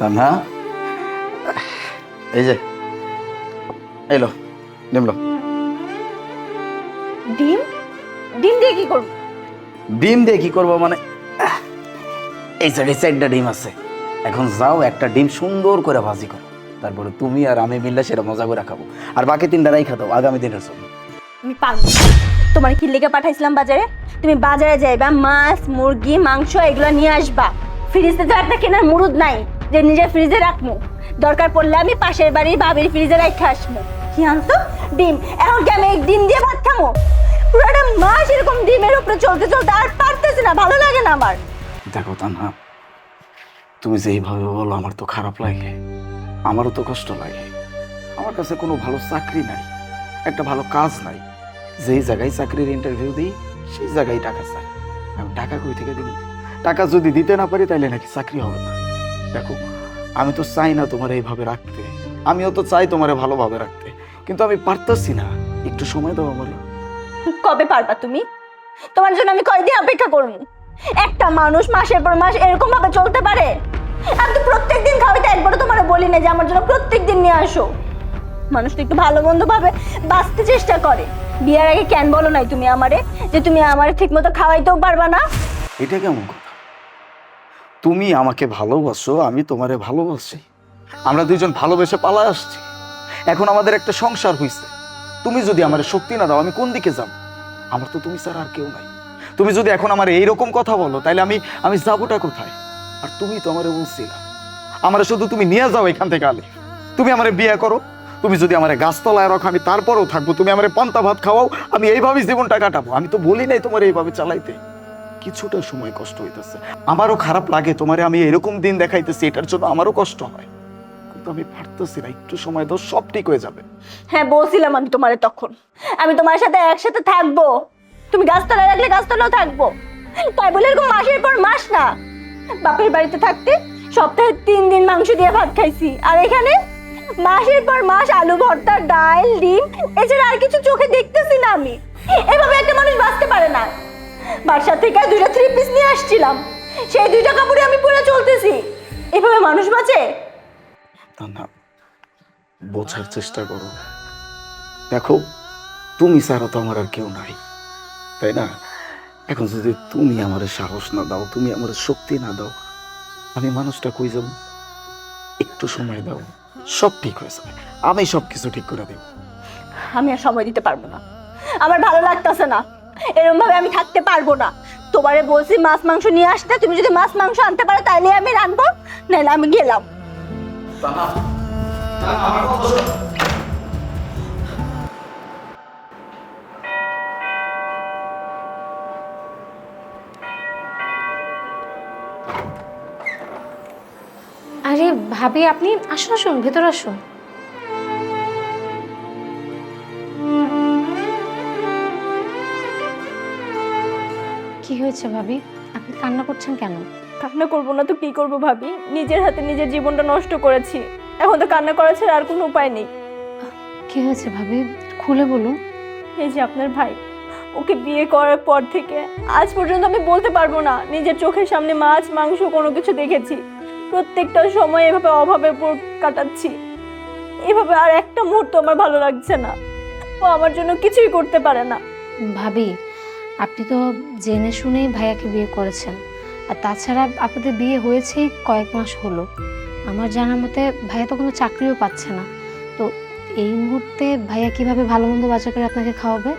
তান্না এই যে এলো ডিমলো ডিম ডিম? দিয়ে কি করব? ডিম দিয়ে কি করব মানে এই সাইডে চারটা ডিম আছে। এখন যাও একটা ডিম সুন্দর করে ভাজি করো। তারপরে তুমি আর আমি মিললে সেটা মজা করে খাব। আর বাকি তিনটা রাই খাতো আগামী দিনের জন্য। আমি পারব তোমার কি লেগে পাঠাইছিলাম বাজারে? তুমি বাজারে যাইবা মাছ মুরগি মাংস এগুলো নিয়ে আসবা। ফ্রিজে তো একটা কেনার মুরুদ নাই। যে নিজের ফ্রিজে রাখব দরকার পড়লে আমি পাশের বাড়ির ভাবির ফ্রিজে রেখে আসব কি আনতো ডিম। এখন কি আমি ডিম দিয়ে ভাত খামো? পুরোটা মাস এরকম ডিমের উপরে চলতে চলতে আর পারতেছি না, ভালো লাগে না আমার। দেখো তান্না তুমি যে এইভাবে বলো, আমার তো খারাপ লাগে। আমারও তো কষ্ট লাগে। আমার কাছে কোনো ভালো চাকরি নাই, একটা ভালো কাজ নাই। যেই জায়গায় চাকরির ইন্টারভিউ দিই, সেই জায়গায় টাকা চাই। আমি টাকা কই থেকে দিব? টাকা যদি দিতে না পারি তাহলে নাকি চাকরি হবে না। দেখো আমি তো চাই না তোমার এইভাবে রাখতে। আমিও তো চাই তোমারে ভালোভাবে রাখতে। কিন্তু আমি পারতেছি না। একটু সময় দাও আমার কবে পারবা তুমি? তোমার জন্য আমি কয়দিন অপেক্ষা করব? একটা মানুষ মাসের পর মাস এরকম ভাবে চলতে পারে? আমি তো প্রত্যেক দিন খাওয়াতে একবারও তোমার বলি না যে আমার জন্য প্রত্যেক দিন নিয়ে আসো। মানুষ তো একটু ভালো মন্দ ভাবে বাঁচতে চেষ্টা করে। বিয়ের আগে কেন বলো নাই তুমি আমারে? যে তুমি আমারে ঠিক মতো খাওয়াইতেও পারবা না? এটা কেমন কথা? তুমি আমাকে ভালোবাসো, আমি তোমারে ভালোবাসি। আমরা দুইজন ভালোবেসে পালা আসছি। এখন আমাদের একটা সংসার হইছে। তুমি যদি আমার শক্তি না দাও, আমি কোন দিকে যাব? আমার তো তুমি স্যার আর কেউ নাই। তুমি যদি এখন আমার এইরকম কথা বলো তাহলে আমি আমি যাবোটা কোথায়? আর তুমি তো আমারে বলছিলা। আমার শুধু তুমি নিয়ে যাও এখান থেকে, আলে। তুমি আমারে বিয়ে করো। তুমি যদি আমার গাছতলায় রাখো, আমি তারপরেও থাকব। তুমি আমার পান্তা ভাত খাওয়াও, আমি এইভাবেই জীবনটা কাটাবো। আমি তো বলি নাই তোমার এইভাবে চালাইতে। কিছুটা সময় কষ্ট হইতেছে। আমারও খারাপ লাগে, তোমারে আমি এরকম দিন দেখাইতেছি, এটার জন্য আমারও কষ্ট হয়। কিন্তু আমি পারতেছি না, একটু সময় দাও, সব ঠিক হয়ে যাবে। হ্যাঁ বলছিলাম আমি তোমারে তখন। আমি তোমার সাথে একসাথে থাকব। তুমি গাছতলায় রাখলে গাছতলাও থাকব। তাই বলে এরকম মাসের পর মাস না। বাপের বাড়িতে থাকতে সপ্তাহে তিন দিন মাংস দিয়ে ভাত খাইছি। আর এখানে মাসের পর মাস আলু, ভর্তা, ডাল, ডিম, এছাড়া আর কিছু চোখে দেখতেছি না আমি। এভাবে একটা মানুষ বাঁচতে পারে না। বাসা থেকে দুইটা থ্রি পিস নিয়ে আসছিলাম। সেই দুইটা কাপড়ে আমি পরে চলতেছি। এভাবে মানুষ বাঁচে? না না। বোঝার চেষ্টা করো। দেখো তুমি ছাড়া তো আমার আর কেউ নাই। তাই না? এখন যদি তুমি আমার সাহস না দাও তুমি আমার শক্তি না দাও আমি মানুষটা কই যাব? একটু সময় দাও। সব ঠিক হয়ে যাবে। আমি সব কিছু ঠিক করে দেব। আমি আর সময় দিতে পারব না। আমার ভালো লাগতেছে না। এরকম ভাবে আমি থাকতে পারব না। তোমারে বলছি মাছ মাংস নিয়ে আসতে তুমি যদি মাছ মাংস আনতে পারো তাহলে আমি রানবো নাহলে আমি গেলাম। আরে ভাবি আপনি আসুন আসুন ভেতর আসুন। কি হয়েছে ভাবি? আপনি কান্না করছেন কেন? কান্না করব না তো কি করব ভাবি? নিজের হাতে নিজের জীবনটা নষ্ট করেছি। এখন তো কান্না করা ছাড়া আর কোনো উপায় নেই। কি হয়েছে ভাবি? খুলে বলুন। এই যে আপনার ভাই ওকে বিয়ে করার পর থেকে আজ পর্যন্ত আমি বলতে পারব না। নিজের চোখের সামনে মাছ মাংস কোনো কিছু দেখেছি। প্রত্যেকটা সময় এভাবে অভাবে পর কাটাচ্ছি। এভাবে আর একটা মুহূর্ত আমার ভালো লাগছে না। ও আমার জন্য কিছুই করতে পারে না। ভাবি আপনি তো জেনে শুনেই ভাইয়াকে বিয়ে করেছেন। আর তাছাড়া আপনাদের বিয়ে হয়েছেই কয়েক মাস হলো। আমার জানার মতে ভাইয়া তো কোনো চাকরিও পাচ্ছে না। তো এই মুহূর্তে ভাইয়া কীভাবে ভালো মন্দ বাজার করে আপনাকে খাওয়াবে?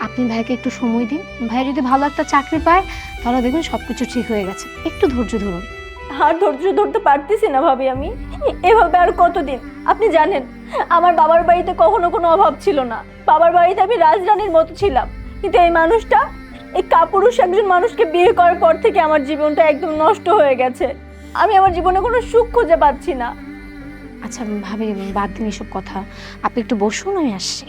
আপনি ভাইয়াকে একটু সময় দিন। ভাইয়া যদি ভালো একটা চাকরি পায়, তাহলে দেখুন সব কিছু ঠিক হয়ে গেছে। একটু ধৈর্য ধরুন। আর ধৈর্য ধরতে পারতেছি না ভাবি আমি। এভাবে আর কতদিন? আপনি জানেন, আমার বাবার বাড়িতে কখনো কোনো অভাব ছিল না। বাবার বাড়িতে আমি রাজরানীর মতো ছিলাম। কিন্তু এই মানুষটা এই কাপুরুষ একজন মানুষকে বিয়ে করার পর থেকে আমার জীবনটা একদম নষ্ট হয়ে গেছে। আমি আমার জীবনে কোনো সুখ খুঁজে পাচ্ছি না। আচ্ছা ভাবি বাদ দিন এসব কথা। আপনি একটু বসুন আমি আসছি।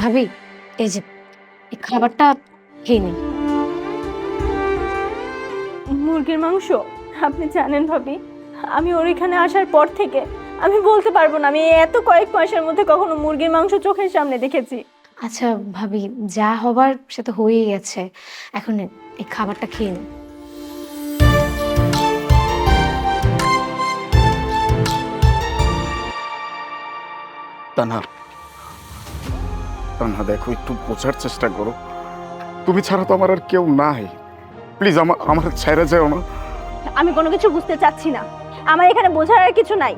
ভাবি এই যে এই খাবারটা খেয়ে নিন। মুরগির মাংস? আপনি জানেন ভাবি আমি ওর এখানে আসার পর থেকে আমি বলতে পারব না আমি এত কয়েক মাসের মধ্যে কখনো মুরগির মাংস চোখের সামনে দেখেছি। আচ্ছা ভাবি যা হবার সে তো হয়েই গেছে। এখন এই খাবারটা খেয়ে নিন তানহা তানহা দেখো একটু বোঝার চেষ্টা করো। তুমি ছাড়া তো আমার আর কেউ নাই। প্লিজ আমার আমার ছেড়ে যাও না। আমি কোনো কিছু বুঝতে চাচ্ছি না। আমার এখানে বোঝার আর কিছু নাই।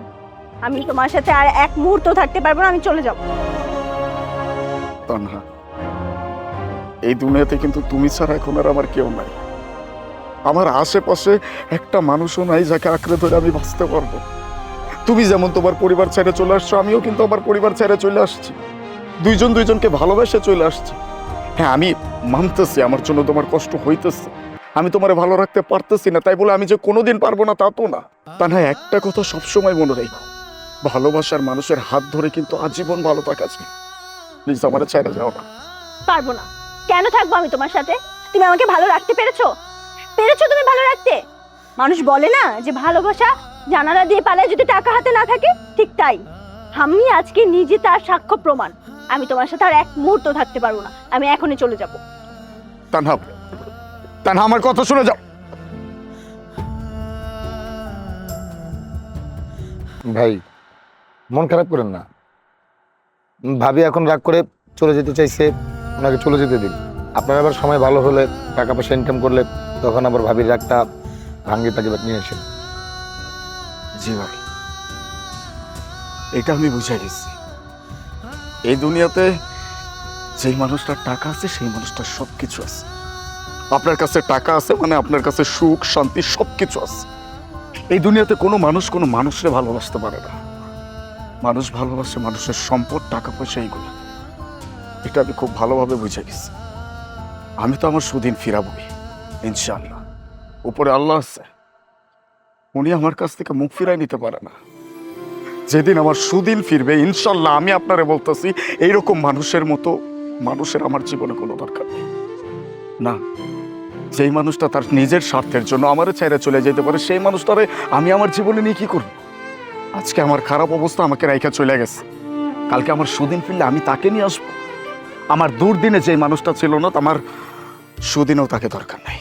আমি তোমার সাথে আর এক মুহূর্ত থাকতে পারব না, আমি চলে যাব। তানহা, এই দুনিয়াতে কিন্তু তুমি ছাড়া এখন আর আমার কেউ নাই। আমার আশেপাশে একটা মানুষও নাই যাকে আঁকড়ে ধরে আমি বাঁচতে পারব। তুমি যেমন তোমার পরিবার ছেড়ে চলে আসছো, আমিও কিন্তু আমার পরিবার ছেড়ে চলে আসছি। দুইজন দুইজনকে ভালোবেসে চলে আসছি। হ্যাঁ আমি মানতেছি, আমার জন্য তোমার কষ্ট হইতেছে। আমি তোমারে ভালো রাখতে পারতেছি না তাই বলে আমি যে কোনোদিন পারব না তা তো না। তা না একটা কথা সবসময় মনে রেখো ভালোবাসার মানুষের হাত ধরে কিন্তু আজীবন ভালো থাকা যায় প্লিজ আমার ছেড়ে যাও না। পারব না। কেন থাকব আমি তোমার সাথে? তুমি আমাকে ভালো রাখতে পেরেছ? পেরেছ তুমি ভালো রাখতে? মানুষ বলে না যে ভালোবাসা জানালা দিয়ে পালায় যদি টাকা হাতে না থাকে? ঠিক তাই। আমি আজকে নিজে তার সাক্ষ্য প্রমাণ। আমি তোমার সাথে আর এক মুহূর্ত থাকতে পারব না। আমি এখনই চলে যাব। তানহা তানহা আমার কথা শুনে যাও। ভাই, মন খারাপ করেন না। ভাবি এখন রাগ করে চলে যেতে চাইছে, ওনাকে চলে যেতে দিন। আপনার আবার সময় ভালো হলে, টাকা পয়সা ইনকাম করলে, তখন আবার ভাবির রাগটা ভাঙ্গে তাকে নিয়ে আসেন। জি ভাই, এটা আমি বুঝে গেছি এই দুনিয়াতে যেই মানুষটার টাকা আছে, সেই মানুষটার সব কিছু আছে। আপনার কাছে টাকা আছে মানে আপনার কাছে সুখ, শান্তি সব কিছু আছে। এই দুনিয়াতে কোনো মানুষ কোনো মানুষরে ভালোবাসতে পারে না। মানুষ ভালোবাসে মানুষের সম্পদ, টাকা, পয়সা, এইগুলো। এটা আমি খুব ভালোভাবে বুঝে গেছি। আমি তো আমার সুদিন ফিরাবই, ইনশাআল্লাহ। উপরে আল্লাহ আছে। উনি আমার কাছ থেকে মুখ ফিরাই নিতে পারে না। যেদিন আমার সুদিন ফিরবে ইনশাল্লাহ আমি আপনারে বলতেছি, এইরকম মানুষের মতো মানুষের আমার জীবনে কোনো দরকার নেই। না যেই মানুষটা তার নিজের স্বার্থের জন্য আমারও ছেড়ে চলে যেতে পারে, সেই মানুষটারে আমি আমার জীবনে নিয়ে কী করব? আজকে আমার খারাপ অবস্থা আমাকে রাইখা চলে গেছে। কালকে আমার সুদিন ফিরলে আমি তাকে নিয়ে আসব। আমার দুর্দিনে যে মানুষটা ছিল না আমার সুদিনেও তাকে দরকার নাই।